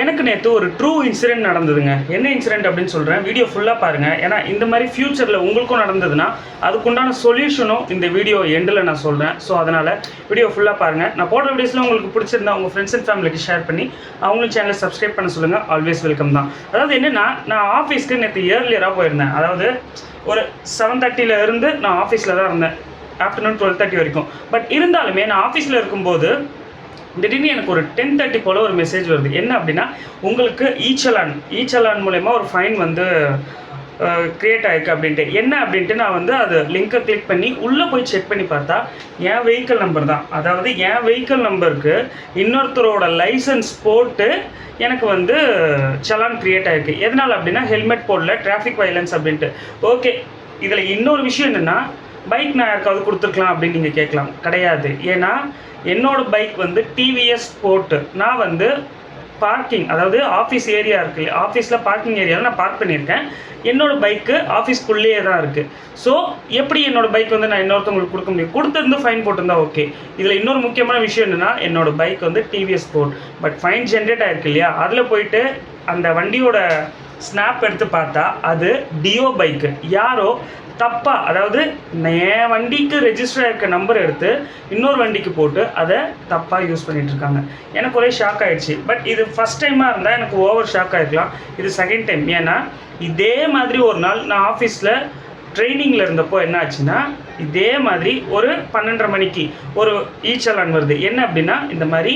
எனக்கு நேற்று ஒரு ட்ரூ இன்சிடென்ட் நடந்ததுங்க. என்ன இன்சிடென்ட் அப்படின்னு சொல்கிறேன் வீடியோ ஃபுல்லாக பாருங்கள் ஏன்னா இந்த மாதிரி ஃப்யூச்சரில் உங்களுக்கும் நடந்ததுன்னா அதுக்குண்டான சொல்யூஷனும் இந்த வீடியோ எண்டில் நான் சொல்கிறேன் ஸோ அதனால் வீடியோ ஃபுல்லாக பாருங்கள் நான் போடுற வீடியோஸில் உங்களுக்கு பிடிச்சிருந்தா உங்கள் ஃப்ரெண்ட்ஸ் அண்ட் ஃபேமிலிக்கு ஷேர் பண்ணி அவங்களும் சேனலை சப்ஸ்கிரைப் பண்ண சொல்லுங்கள் ஆல்வேஸ் வெல்கம் தான். அதாவது என்னென்னா நான் ஆஃபீஸ்க்கு நேற்று இயர்லியராக போயிருந்தேன். அதாவது ஒரு செவன் தேர்ட்டியில் இருந்து நான் ஆஃபீஸில் தான் இருந்தேன். ஆஃப்டர்நூன் டுவெல் தேர்ட்டி வரைக்கும். பட் இருந்தாலுமே நான் ஆஃபீஸில் இருக்கும்போது திடீர்னு எனக்கு ஒரு டென் தேர்ட்டி போல் ஒரு மெசேஜ் வருது. என்ன அப்படின்னா உங்களுக்கு ஈச்சலான் ஈச்சலான் மூலயமா ஒரு ஃபைன் வந்து க்ரியேட் ஆயிருக்கு அப்படின்ட்டு. என்ன அப்படின்ட்டு நான் வந்து அது லிங்கை கிளிக் பண்ணி உள்ளே போய் செக் பண்ணி பார்த்தா என் வெஹிக்கிள் நம்பர் தான். அதாவது என் வெஹிக்கிள் நம்பருக்கு இன்னொருத்தரோட லைசன்ஸ் போட்டு எனக்கு வந்து சலான் க்ரியேட் ஆயிருக்கு. எதனால் அப்படின்னா ஹெல்மெட் போடல டிராஃபிக் வைலன்ஸ் அப்படின்ட்டு. ஓகே இதில் இன்னொரு விஷயம் என்னென்னா பைக் நான் யாருக்காவது கொடுத்துருக்கலாம் அப்படின்னு நீங்கள் கேட்கலாம். கிடையாது. ஏன்னா என்னோடய பைக் வந்து டிவிஎஸ் ஸ்போர்ட்டு நான் வந்து பார்க்கிங் அதாவது ஆஃபீஸ் ஏரியா இருக்கு. ஆஃபீஸில் பார்க்கிங் ஏரியாவில் நான் பார்க் பண்ணியிருக்கேன். என்னோடய பைக்கு ஆஃபீஸ்க்குள்ளேயே தான் இருக்குது ஸோ எப்படி என்னோடய பைக் வந்து நான் இன்னொருத்தவங்களுக்கு கொடுக்க முடியும்? கொடுத்துருந்து ஃபைன் போட்டிருந்தா ஓகே இதில் இன்னொரு முக்கியமான விஷயம் என்னென்னா என்னோடய பைக் வந்து TVS sport but fine generate ஆகிருக்கு இல்லையா? அதில் போயிட்டு அந்த வண்டியோட ஸ்னாப் எடுத்து பார்த்தா அது டியோ பைக்கு யாரோ தப்பாக அதாவது என் வண்டிக்கு ரெஜிஸ்டர் ஆகிருக்க நம்பர் எடுத்து இன்னொரு வண்டிக்கு போட்டு அதை தப்பாக யூஸ் பண்ணிகிட்ருக்காங்க எனக்கு ஒரே ஷாக் ஆகிடுச்சு பட் இது ஃபஸ்ட் டைமாக இருந்தால் எனக்கு ஓவர் ஷாக் ஆகிருக்கலாம் இது செகண்ட் டைம் ஏன்னா இதே மாதிரி ஒரு நாள் நான் ஆஃபீஸில் ட்ரைனிங்கில் இருந்தப்போ என்ன ஆச்சுன்னா இதே மாதிரி ஒரு பன்னெண்டரை மணிக்கு ஒரு ஈச்சலான் வருது. என்ன அப்படின்னா இந்த மாதிரி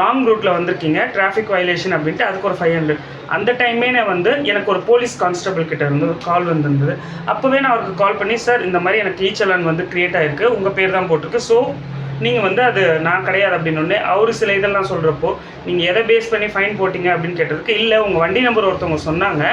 ராங் ரூட்டில் வந்திருக்கீங்க டிராஃபிக் வயலேஷன் அப்படின்ட்டு அதுக்கு ஒரு ஃபைவ் ஹண்ட்ரட் அந்த டைமே நான் வந்து எனக்கு ஒரு போலீஸ் கான்ஸ்டபிள் கிட்ட இருந்து ஒரு கால் வந்திருந்தது. அப்போவே நான் அவருக்கு கால் பண்ணி சார் இந்த மாதிரி எனக்கு ஈச்சலான் வந்து க்ரியேட் ஆகிருக்கு உங்கள் பேர் தான் போட்டிருக்கு. ஸோ நீங்கள் வந்து அது நான் கிடையாது அப்படின்னு ஒன்று அவர் சில இதெல்லாம் சொல்கிறப்போ நீங்கள் எதை பேஸ் பண்ணி ஃபைன் போட்டிங்க அப்படின்னு கேட்டதுக்கு இல்லை உங்கள் வண்டி நம்பர் ஒருத்தவங்க சொன்னாங்க.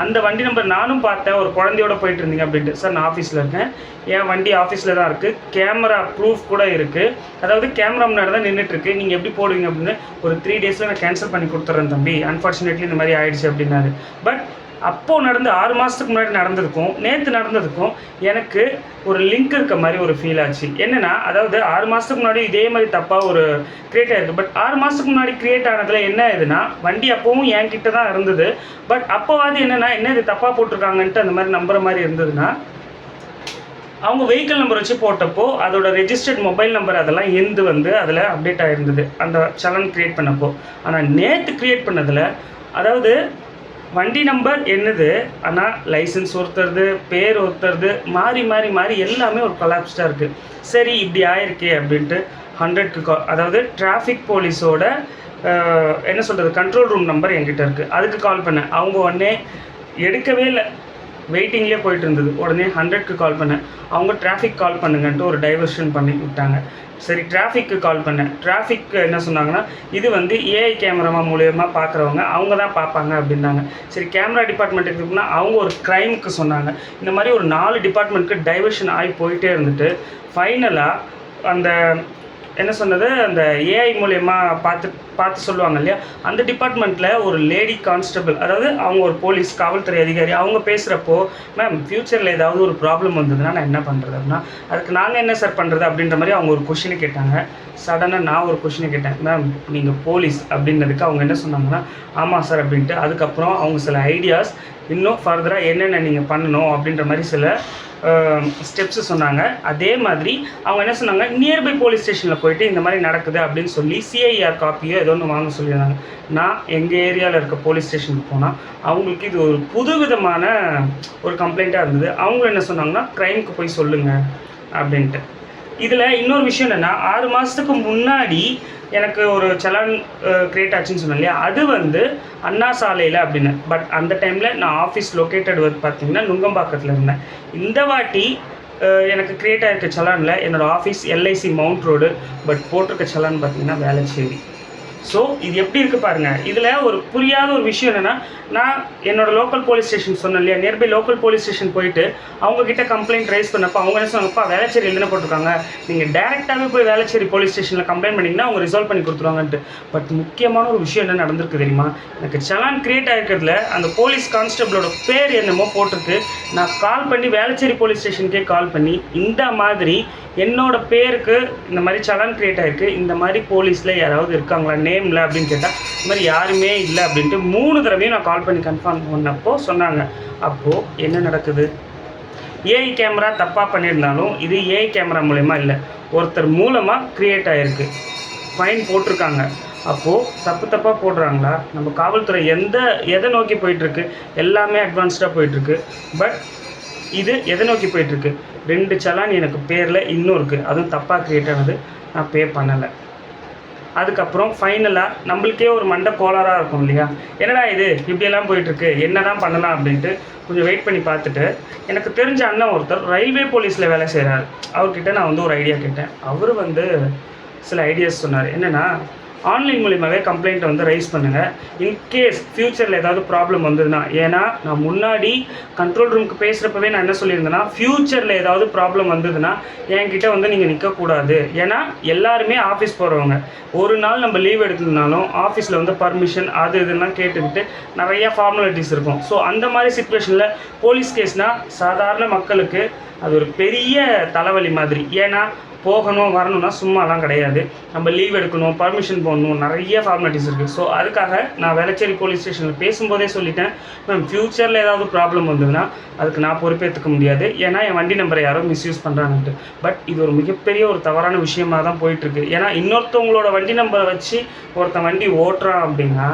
அந்த வண்டி நம்பர் நானும் பார்த்தேன். ஒரு குழந்தையோட போயிட்டு இருந்தீங்க அப்படின்ட்டு. சார் நான் ஆஃபீஸில் இருக்கேன். என் வண்டி ஆஃபீஸில் தான் இருக்குது கேமரா ப்ரூஃப் கூட இருக்குது அதாவது கேமரா முன்னாடி தான் நின்றுட்டுருக்கு நீங்கள் எப்படி போடுவீங்க? அப்படின்னு. ஒரு த்ரீ டேஸில் நான் கேன்சல் பண்ணி கொடுத்துட்றேன் தம்பி. அன்ஃபார்ச்சுனேட்லி இந்த மாதிரி ஆயிடுச்சு அப்படின்னாரு. பட் அப்போது நடந்து ஆறு மாதத்துக்கு முன்னாடி நடந்ததுக்கும் நேற்று நடந்ததுக்கும் எனக்கு ஒரு லிங்க் இருக்க மாதிரி ஒரு ஃபீல் ஆச்சு. என்னென்னா அதாவது ஆறு மாதத்துக்கு முன்னாடி இதே மாதிரி தப்பாக ஒரு க்ரியேட் ஆயிருக்கு. பட் ஆறு மாதத்துக்கு முன்னாடி க்ரியேட் ஆனதில் என்ன ஆகுதுன்னா வண்டி அப்போவும் என்கிட்ட தான் இருந்தது. பட் அப்போவாது என்னென்னா என்ன இது தப்பாக போட்டிருக்காங்கன்ட்டு அந்த மாதிரி நம்புற மாதிரி இருந்ததுன்னா அவங்க வெஹிக்கிள் நம்பர் வச்சு போட்டப்போ அதோட ரெஜிஸ்டர்ட் மொபைல் நம்பர் அதெல்லாம் எந்து வந்து அதில் அப்டேட் ஆகிருந்தது அந்த சலன் க்ரியேட் பண்ணப்போ. ஆனால் நேற்று க்ரியேட் பண்ணதில் அதாவது வண்டி நம்பர் என்னது? ஆனால் லைசன்ஸ் ஒருத்தருது பேர் ஒருத்தருது மாறி மாறி மாறி எல்லாமே ஒரு கொலாப்ஸ்டாக இருக்குது சரி இப்படி ஆயிருக்கே அப்படின்ட்டு ஹண்ட்ரட்க்கு கா அதாவது டிராஃபிக் போலீஸோட என்ன சொல்கிறது கண்ட்ரோல் ரூம் நம்பர் என்கிட்ட இருக்குது அதுக்கு கால் பண்ணேன். அவங்க உடனே எடுக்கவே இல்லை. வெயிட்டிங்லேயே போயிட்டு இருந்தது உடனே ஹண்ட்ரட்க்கு கால் பண்ணேன். அவங்க டிராஃபிக் கால் பண்ணுங்கன்ட்டு ஒரு டைவர்ஷன் பண்ணி விட்டாங்க. சரி டிராஃபிக்கு கால் பண்ணேன். டிராஃபிக் என்ன சொன்னாங்கன்னா இது வந்து ஏஐ கேமரா மூலயமா பார்க்குறவங்க அவங்க தான் பார்ப்பாங்க அப்படின்னாங்க. சரி கேமரா டிபார்ட்மெண்ட்டுக்கு இருக்குன்னா அவங்க ஒரு க்ரைமுக்கு சொன்னாங்க. இந்த மாதிரி ஒரு நாலு டிபார்ட்மெண்ட்டுக்கு டைவர்ஷன் ஆகி போயிட்டே இருந்துட்டு ஃபைனலாக அந்த என்ன சொன்னது? அந்த ஏஐ மூலயமா பார்த்து பார்த்து சொல்லுவாங்க இல்லையா? அந்த டிபார்ட்மெண்ட்டில் ஒரு லேடி கான்ஸ்டபிள் அதாவது அவங்க ஒரு போலீஸ் காவல்துறை அதிகாரி அவங்க பேசுகிறப்போ மேம் ஃப்யூச்சரில் ஏதாவது ஒரு ப்ராப்ளம் வந்ததுன்னா நான் என்ன பண்ணுறது அப்படின்னா அதுக்கு நாங்கள் என்ன சார் பண்ணுறது அப்படின்ற மாதிரி அவங்க ஒரு கொஷினை கேட்டாங்க. சடனாக நான் ஒரு கொஷினை கேட்டேன். மேம் நீங்கள் போலீஸ் அப்படின்றதுக்கு அவங்க என்ன சொன்னாங்கன்னா ஆமாம் சார் அப்படின்ட்டு. அதுக்கப்புறம் அவங்க சில ஐடியாஸ் இன்னும் ஃபர்தராக என்னென்ன நீங்கள் பண்ணணும் அப்படின்ற மாதிரி சில ஸ்டெப்ஸு சொன்னாங்க. அதே மாதிரி அவங்க என்ன சொன்னாங்க? நியர்பை போலீஸ் ஸ்டேஷனில் போயிட்டு இந்த மாதிரி நடக்குது அப்படின்னு சொல்லி சிஐஆர் காப்பியோ ஏதோ ஒன்று வாங்க சொல்லியிருந்தாங்க. நான் எங்கள் ஏரியாவில் இருக்க போலீஸ் ஸ்டேஷனுக்கு போனால் அவங்களுக்கு இது ஒரு புது விதமான ஒரு கம்ப்ளைண்ட்டாக இருந்தது. அவங்க என்ன சொன்னாங்கன்னா க்ரைமுக்கு போய் சொல்லுங்கள் அப்படின்ட்டு. இதில் இன்னொரு விஷயம் என்னென்னா ஆறு மாதத்துக்கு முன்னாடி எனக்கு ஒரு சலான் க்ரியேட் ஆச்சுன்னு சொன்னேன் இல்லையா? அது வந்து அண்ணா சாலையில் அப்படின்னு. பட் அந்த டைமில் நான் ஆஃபீஸ் லொக்கேட்டட் வந்து பார்த்தீங்கன்னா நுங்கம்பாக்கத்தில் இருந்தேன். இந்த வாட்டி எனக்கு க்ரியேட் ஆகிருக்க சலானில் என்னோடய office LIC Mount Road but போட்டிருக்க சலான் பார்த்தீங்கன்னா வேளச்சேரி. ஸோ இது எப்படி இருக்குது பாருங்கள் இதில் ஒரு புரியாத ஒரு விஷயம் என்னென்னா நான் என்னோடய லோக்கல் போலீஸ் ஸ்டேஷன் சொன்னேன் இல்லையா? நியர்பை லோக்கல் போலீஸ் ஸ்டேஷன் போயிட்டு அவங்கக்கிட்ட கம்ப்ளைண்ட் ரைஸ் பண்ணப்போ அவங்க என்ன சொன்னப்பா வேலைச்சேரி எழுதின போட்டிருக்காங்க. நீங்கள் டேரெக்டாகவே போய் வேலைச்சேரி போலீஸ் ஸ்டேஷனில் கம்ப்ளைண்ட் பண்ணிங்கன்னா அவங்க ரிசால்வ் பண்ணி கொடுத்துருவாங்கன்ட்டு. பட் முக்கியமான ஒரு விஷயம் என்ன நடந்திருக்கு தெரியுமா? எனக்கு சலான் கிரியேட் ஆகிருக்கிறதுல அந்த போலீஸ் கான்ஸ்டபிளோட பேர் என்னமோ போட்டிருக்கு. நான் கால் பண்ணி வேளச்சேரி போலீஸ் ஸ்டேஷனுக்கே கால் பண்ணி இந்த மாதிரி என்னோட பேருக்கு இந்த மாதிரி சலான் கிரியேட் ஆயிருக்கு. இந்த மாதிரி போலீஸில் யாராவது இருக்காங்களா? நேமில் அப்படின்னு கேட்டால் இந்த மாதிரி யாருமே இல்லை அப்படின்ட்டு மூணு தடவையும் நான் கால் பண்ணி கன்ஃபார்ம் பண்ணப்போ சொன்னாங்க. அப்போது என்ன நடக்குது? ஏஐ கேமரா தப்பாக பண்ணியிருந்தாலும் இது ஏஐ கேமரா மூலயமா இல்லை. ஒருத்தர் மூலமாக க்ரியேட் ஆகிருக்கு ஃபைன் போட்டிருக்காங்க. அப்போது தப்பு தப்பாக போடுறாங்களா? நம்ம காவல்துறை எந்த எதை நோக்கி போயிட்டுருக்கு எல்லாமே அட்வான்ஸ்டாக போயிட்டுருக்கு பட் இது எதை நோக்கி போயிட்டுருக்கு? ரெண்டு சலான் எனக்கு பேரில் இன்னும் இருக்குது அதுவும் தப்பாக க்ரியேட் ஆனது. நான் பே பண்ணலை. அதுக்கப்புறம் ஃபைனலாக நம்மளுக்கே ஒரு மண்டை கோளாராக இருக்கும் இல்லையா? என்னடா இது? இப்படியெல்லாம் போயிட்டுருக்கு. என்ன தான் பண்ணலாம் அப்படின்ட்டு கொஞ்சம் வெயிட் பண்ணி பார்த்துட்டு எனக்கு தெரிஞ்ச அண்ணன் ஒருத்தர் ரயில்வே போலீஸில் வேலை செய்கிறார் அவர்கிட்ட நான் வந்து ஒரு ஐடியா கேட்டேன். அவர் வந்து சில ஐடியாஸ் சொன்னார். என்னென்னா ஆன்லைன் மூலியமாகவே கம்ப்ளைண்ட்டை வந்து ரைஸ் பண்ணுங்கள் இன்கேஸ் ஃப்யூச்சரில் ஏதாவது ப்ராப்ளம் வந்ததுன்னா ஏன்னா நான் முன்னாடி கண்ட்ரோல் ரூமுக்கு பேசுகிறப்பவே நான் என்ன சொல்லியிருந்தேன்னா ஃப்யூச்சரில் ஏதாவது ப்ராப்ளம் வந்ததுன்னா என்கிட்ட வந்து நீங்கள் நிற்கக்கூடாது ஏன்னா எல்லாருமே ஆஃபீஸ் போகிறவங்க ஒரு நாள் நம்ம லீவ் எடுத்திருந்தாலும் ஆஃபீஸில் வந்து பர்மிஷன் அது இதெல்லாம் கேட்டுக்கிட்டு நிறையா ஃபார்மாலிட்டிஸ் இருக்கும். ஸோ அந்த மாதிரி சுச்சுவேஷனில் போலீஸ் கேஸ்னால் சாதாரண மக்களுக்கு அது ஒரு பெரிய தலைவலி மாதிரி. ஏன்னா போகணும் வரணும்னா சும்மாலாம் கிடையாது. நம்ம லீவ் எடுக்கணும் பர்மிஷன் போடணும் நிறைய ஃபார்மாலிட்டிஸ் இருக்குது ஸோ அதுக்காக நான் வேளச்சேரி போலீஸ் ஸ்டேஷனில் பேசும்போதே சொல்லிட்டேன். மேம் ஃப்யூச்சரில் ஏதாவது ப்ராப்ளம் வந்ததுன்னா அதுக்கு நான் பொறுப்பேற்றுக்க முடியாது. ஏன்னா என் வண்டி நம்பரை யாரோ மிஸ்யூஸ் பண்ணுறாங்கன்ட்டு பட் இது ஒரு மிகப்பெரிய ஒரு தவறான விஷயமா தான் போயிட்டுருக்கு. ஏன்னா இன்னொருத்தவங்களோட வண்டி நம்பரை வச்சு ஒருத்தன் வண்டி ஓட்டுறான் அப்படின்னா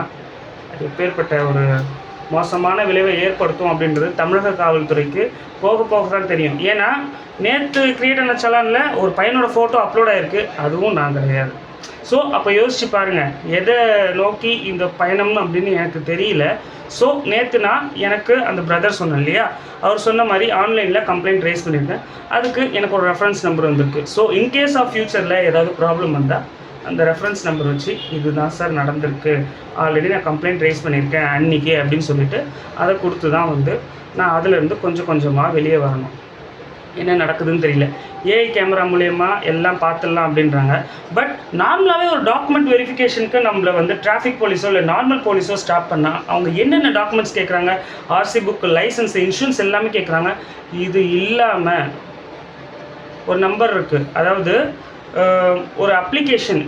அது எப்பேற்பட்ட ஒரு மோசமான விளைவை ஏற்படுத்தும் அப்படின்றது தமிழக காவல்துறைக்கு போக போக தான் தெரியும். ஏன்னா நேற்று கிரியேட் ஆன சலானில் ஒரு பையனோட ஃபோட்டோ அப்லோட் ஆயிருக்கு. அதுவும் நான் கிடையாது. ஸோ அப்போ யோசிச்சு பாருங்கள் எதை நோக்கி இந்த பயணம் அப்படின்னு எனக்கு தெரியல. ஸோ நேற்று நான் எனக்கு அந்த பிரதர் சொன்னேன் இல்லையா? அவர் சொன்ன மாதிரி ஆன்லைனில் கம்ப்ளைண்ட் ரைஸ் பண்ணியிருக்கேன் அதுக்கு எனக்கு ஒரு ரெஃபரன்ஸ் நம்பர் வந்திருக்கு. ஸோ இன்கேஸ் ஆஃப் ஃப்யூச்சரில் ஏதாவது ப்ராப்ளம் வந்தால் அந்த ரெஃபரன்ஸ் நம்பர் வச்சு இதுதான் சார் நடந்திருக்கு. ஆல்ரெடி நான் கம்ப்ளைண்ட் ரைஸ் பண்ணியிருக்கேன் அன்னைக்கு அப்படின்னு சொல்லிட்டு அதை கொடுத்து தான் வந்து நான் அதிலேருந்து கொஞ்சம் கொஞ்சமாக வெளியே வரணும். என்ன நடக்குதுன்னு தெரியல. ஏஐ கேமரா மூலயமா எல்லாம் பார்த்துடலாம் அப்படின்றாங்க. பட் நார்மலாகவே ஒரு டாக்குமெண்ட் வெரிஃபிகேஷனுக்கு நம்மளை வந்து டிராஃபிக் போலீஸோ இல்லை நார்மல் போலீஸோ ஸ்டாப் பண்ணால் அவங்க என்னென்ன டாக்குமெண்ட்ஸ் கேட்குறாங்க ஆர்சி புக் லைசன்ஸ் இன்சூரன்ஸ் எல்லாமே கேட்குறாங்க இது இல்லாமல் ஒரு நம்பர் இருக்குது அதாவது ஒரு அப்ளிகேஷன்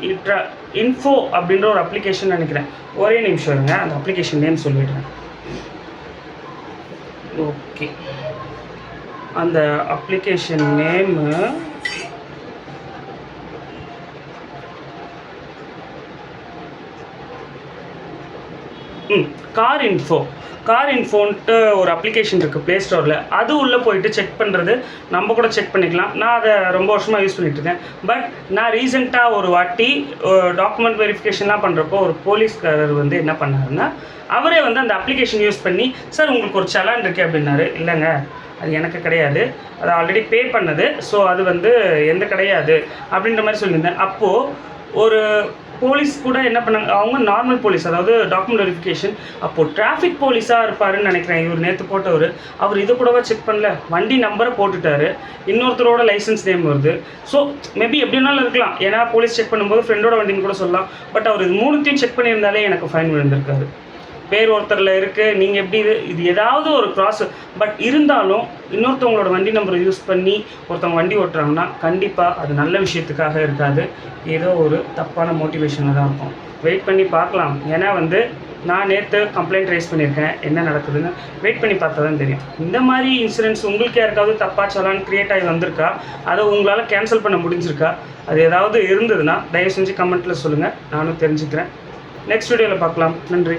இன்ஃபோ அப்படின்ற ஒரு அப்ளிகேஷன் நினைக்கிறேன். ஒரே நிமிஷம் இருங்க அந்த அப்ளிகேஷன் நேம் சொல்லிடுறேன். ஓகே அந்த application name car info car இன்ஃபோன்ட்டு ஒரு அப்ளிகேஷன் இருக்குது ப்ளே ஸ்டோரில் அது உள்ளே போயிட்டு செக் பண்ணுறது நம்ம கூட செக் பண்ணிக்கலாம். நான் அதை ரொம்ப வருஷமாக யூஸ் பண்ணிகிட்டு இருக்கேன். பட் நான் ரீசெண்டாக ஒரு வாட்டி டாக்குமெண்ட் வெரிஃபிகேஷன்லாம் பண்ணுறப்போ ஒரு போலீஸ்காரர் வந்து என்ன பண்ணாருன்னா அவரே வந்து அந்த அப்ளிகேஷன் யூஸ் பண்ணி சார் உங்களுக்கு ஒரு சலான் இருக்கு அப்படின்னாரு. இல்லைங்க. அது எனக்கு கிடையாது. அது ஆல்ரெடி பே பண்ணது. ஸோ அது வந்து எந்த கிடையாது. அப்படின்ற மாதிரி சொல்லியிருந்தேன். அப்போது ஒரு போலீஸ் கூட என்ன பண்ணாங்க? அவங்க நார்மல் போலீஸ் அதாவது டாக்குமெண்ட் வெரிஃபிகேஷன் அப்போது டிராஃபிக் போலீஸாக இருப்பாருன்னு நினைக்கிறேன். இவர் நேற்று போட்டவர். அவர் இது கூடவா செக் பண்ணல. வண்டி நம்பரை போட்டுட்டாரு. இன்னொருத்தரோட லைசன்ஸ் நேம் வருது. ஸோ மேபி எப்படி வேணாலும் இருக்கலாம். ஏன்னா போலீஸ் செக் பண்ணும்போது ஃப்ரெண்டோட வண்டின்னு கூட சொல்லலாம். பட் அவர் இது மூணுத்தையும் செக் பண்ணியிருந்தாலே எனக்கு ஃபைன் விழுந்திருக்காரு. பேர் ஒருத்தரில் இருக்குது நீங்கள் எப்படி இது இது ஏதாவது ஒரு க்ராஸ் பட் இருந்தாலும் இன்னொருத்தவங்களோட வண்டி நம்பரை யூஸ் பண்ணி ஒருத்தவங்க வண்டி ஓட்டுறாங்கன்னா கண்டிப்பாக அது நல்ல விஷயத்துக்காக இருக்காது. ஏதோ ஒரு தப்பான மோட்டிவேஷனில் தான் இருக்கும். வெயிட் பண்ணி பார்க்கலாம். ஏன்னா வந்து நான் நேற்று கம்ப்ளைண்ட் ரைஸ் பண்ணியிருக்கேன். என்ன நடக்குதுன்னு வெயிட் பண்ணி பார்த்தா தான் தெரியும். இந்த மாதிரி இன்சூரன்ஸ் உங்களுக்கு யாருக்காவது தப்பாக சலான் க்ரியேட் ஆகி வந்திருக்கா? அதை உங்களால் கேன்சல் பண்ண முடிஞ்சிருக்கா? அது ஏதாவது இருந்ததுன்னா தயவு செஞ்சு கமெண்ட்டில் சொல்லுங்கள் நானும் தெரிஞ்சுக்கிறேன். நெக்ஸ்ட் வீடியோவில் பார்க்கலாம். நன்றி.